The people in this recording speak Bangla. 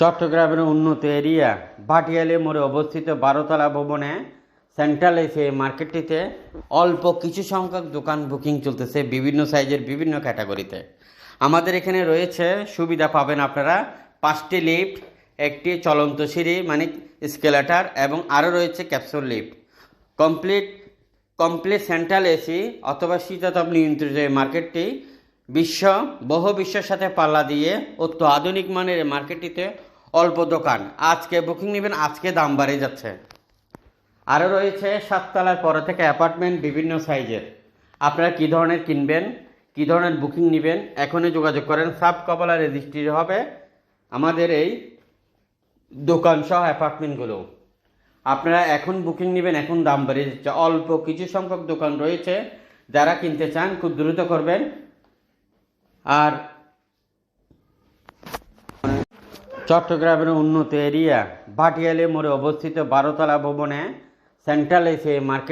চট্টগ্রামের উন্নত এরিয়া, ভাটিয়ালি মোড়ে অবস্থিত বারোতলা ভবনে সেন্ট্রাল এসে মার্কেটটিতে অল্প কিছু সংখ্যক দোকান বুকিং চলতেছে বিভিন্ন সাইজের বিভিন্ন ক্যাটাগরিতে। আমাদের এখানে রয়েছে, সুবিধা পাবেন আপনারা, পাঁচটি লিফট, একটি চলন্ত সিঁড়ি মানে স্কেলেটার এবং আরও রয়েছে capsule lift. Complete complete central AC অথবা শীতাতাপ নিয়ন্ত্রিত মার্কেটটি বিশ্ব, বহু বিশ্বের সাথে পাল্লা দিয়ে অত্য আধুনিক মানের মার্কেটটিতে অল্প দোকান। আজকে বুকিং নেবেন, আজকে দাম বাড়ে যাচ্ছে। আরও রয়েছে সাততলার পরে থেকে অ্যাপার্টমেন্ট বিভিন্ন সাইজের। আপনারা কী ধরনের কিনবেন, কী ধরনের বুকিং নেবেন, এখনই যোগাযোগ করেন। সাব কপালা রেজিস্ট্রি হবে আমাদের এই দোকান সহ অ্যাপার্টমেন্টগুলো। আপনারা এখন বুকিং নেবেন, এখন দাম বেড়ে যাচ্ছে। অল্প কিছু সংখ্যক দোকান রয়েছে। যারা কিনতে চান খুব দ্রুত করবেন। আর চট্টগ্রামের উন্নত এরিয়া ভাটিয়ালে মোড়ে অবস্থিত বারোতলা ভবনে সেন্ট্রাল এসে মার্কেট